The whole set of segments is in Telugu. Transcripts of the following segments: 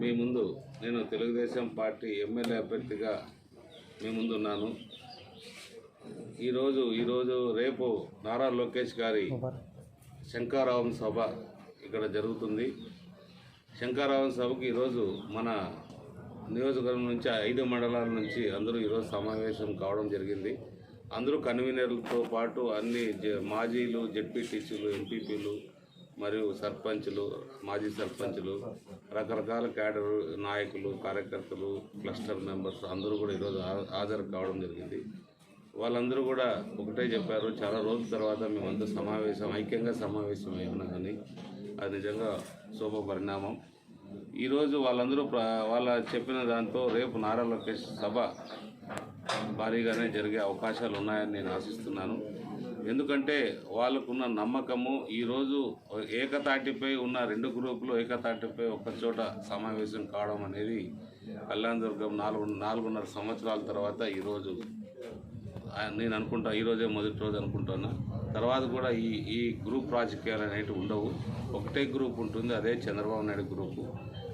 మీ ముందు నేను తెలుగుదేశం పార్టీ ఎమ్మెల్యే అభ్యర్థిగా మీ ముందు ఉన్నాను. ఈరోజు ఈరోజు రేపు నారా లోకేష్ గారి శంకారావం సభ ఇక్కడ జరుగుతుంది. శంకారావం సభకి ఈరోజు మన నియోజకవర్గం నుంచి ఐదు మండలాల నుంచి అందరూ ఈరోజు సమావేశం కావడం జరిగింది. అందరూ కన్వీనర్లతో పాటు అన్ని మాజీలు జెడ్పీటీసీలు ఎంపీపీలు మరియు సర్పంచులు మాజీ సర్పంచులు రకరకాల క్యాడర్ నాయకులు కార్యకర్తలు క్లస్టర్ మెంబర్స్ అందరూ కూడా ఈరోజు హాజరు కావడం జరిగింది. వాళ్ళందరూ కూడా ఒకటే చెప్పారు చాలా రోజుల తర్వాత మేమంతా సమావేశం ఐక్యంగా సమావేశం అయినా కానీ అది నిజంగా శుభ పరిణామం. ఈరోజు వాళ్ళందరూ వాళ్ళ చెప్పిన దాంతో రేపు నారా లోకేష్ సభ భారీగానే జరిగే అవకాశాలు ఉన్నాయని నేను ఆశిస్తున్నాను. ఎందుకంటే వాళ్ళకున్న నమ్మకము ఈరోజు ఏకతాటిపై ఉన్న రెండు గ్రూపులు ఏకతాటిపై ఒక్కచోట సమావేశం కావడం అనేది కళ్యాణదుర్గం నాలుగు నాలుగున్నర సంవత్సరాల తర్వాత ఈరోజు నేను అనుకుంటా ఈరోజే మొదటి రోజు అనుకుంటున్నా తర్వాత కూడా ఈ ఈ గ్రూప్ రాజకీయాలు అనేవి ఉండవు. ఒకటే గ్రూప్ ఉంటుంది అదే చంద్రబాబు నాయుడు గ్రూపు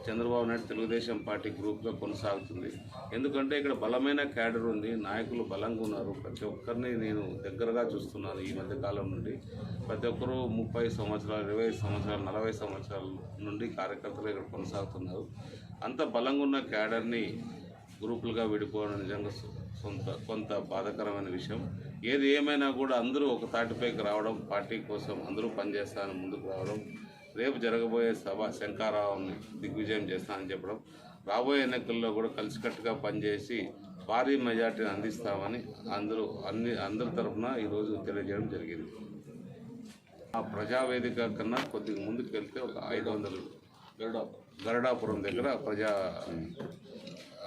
చంద్రబాబు నాయుడు తెలుగుదేశం పార్టీ గ్రూప్గా కొనసాగుతుంది. ఎందుకంటే ఇక్కడ బలమైన క్యాడర్ ఉంది నాయకులు బలంగా ఉన్నారు. ప్రతి ఒక్కరిని నేను దగ్గరగా చూస్తున్నాను ఈ మధ్యకాలం నుండి. ప్రతి ఒక్కరూ ముప్పై సంవత్సరాలు ఇరవై సంవత్సరాలు నలభై సంవత్సరాల నుండి కార్యకర్తలు ఇక్కడ కొనసాగుతున్నారు. అంత బలంగా ఉన్న క్యాడర్ని గ్రూపులుగా విడిపోవడం నిజంగా సొంత కొంత బాధకరమైన విషయం. ఏది ఏమైనా కూడా అందరూ ఒక తాటిపైకి రావడం పార్టీ కోసం అందరూ పనిచేస్తానని ముందుకు రావడం రేపు జరగబోయే సభ శంకారావుని దిగ్విజయం చేస్తానని చెప్పడం రాబోయే ఎన్నికల్లో కూడా కలిసికట్టుగా పనిచేసి భారీ మెజార్టీని అందిస్తామని అందరూ అన్ని అందరి తరఫున ఈరోజు తెలియజేయడం జరిగింది. ఆ ప్రజావేదిక కన్నా కొద్దిగా ముందుకు వెళ్తే ఒక ఐదు వందలు గరుడాపురం దగ్గర ప్రజా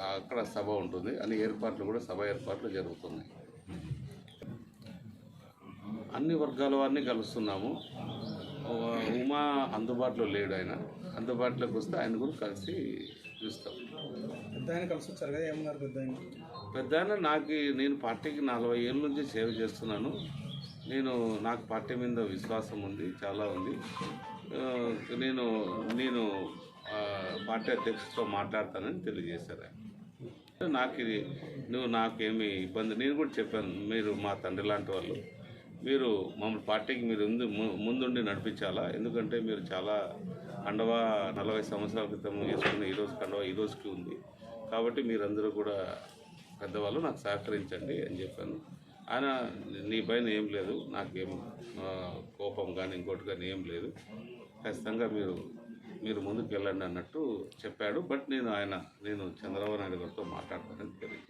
అక్కడ సభ ఉంటుంది. అన్ని ఏర్పాట్లు కూడా సభ ఏర్పాట్లు జరుగుతున్నాయి. అన్ని వర్గాల వారిని కలుస్తున్నాము. ఉమా అందుబాటులో లేడు ఆయన. అందుబాటులోకి వస్తే ఆయన కూడా కలిసి చూస్తాం. పెద్ద ఆయన కలిసి వచ్చారు కదా ఏమన్నారు పెద్ద ఆయన పెద్ద ఆయన నాకు నేను పార్టీకి నలభై ఏళ్ళ నుంచి సేవ చేస్తున్నాను. నేను నాకు పార్టీ మీద విశ్వాసం ఉంది చాలా ఉంది. నేను నేను పార్టీ అధ్యక్షుడితో మాట్లాడతానని తెలియజేశారు ఆయన. నాకు ఇది నువ్వు నాకేమి ఇబ్బంది. నేను కూడా చెప్పాను మీరు మా తండ్రి లాంటి వాళ్ళు మీరు మమ్మల్ని పార్టీకి మీరు ముందు ము- ముందుండి నడిపించాలా? ఎందుకంటే మీరు చాలా కండవా నలభై సంవత్సరాల క్రితం వేసుకున్న ఈరోజు కండవా ఈ రోజుకి ఉంది. కాబట్టి మీరందరూ కూడా పెద్దవాళ్ళు నాకు సహకరించండి అని చెప్పాను. ఆయన నీ పైన ఏం లేదు నాకేం కోపం కానీ ఇంకోటి కానీ ఏం లేదు. ఖచ్చితంగా మీరు మీరు ముందుకు వెళ్ళండి అన్నట్టు చెప్పాడు. బట్ నేను ఆయన నేను చంద్రబాబు నాయుడు గారితో మాట్లాడతానని తెలియదు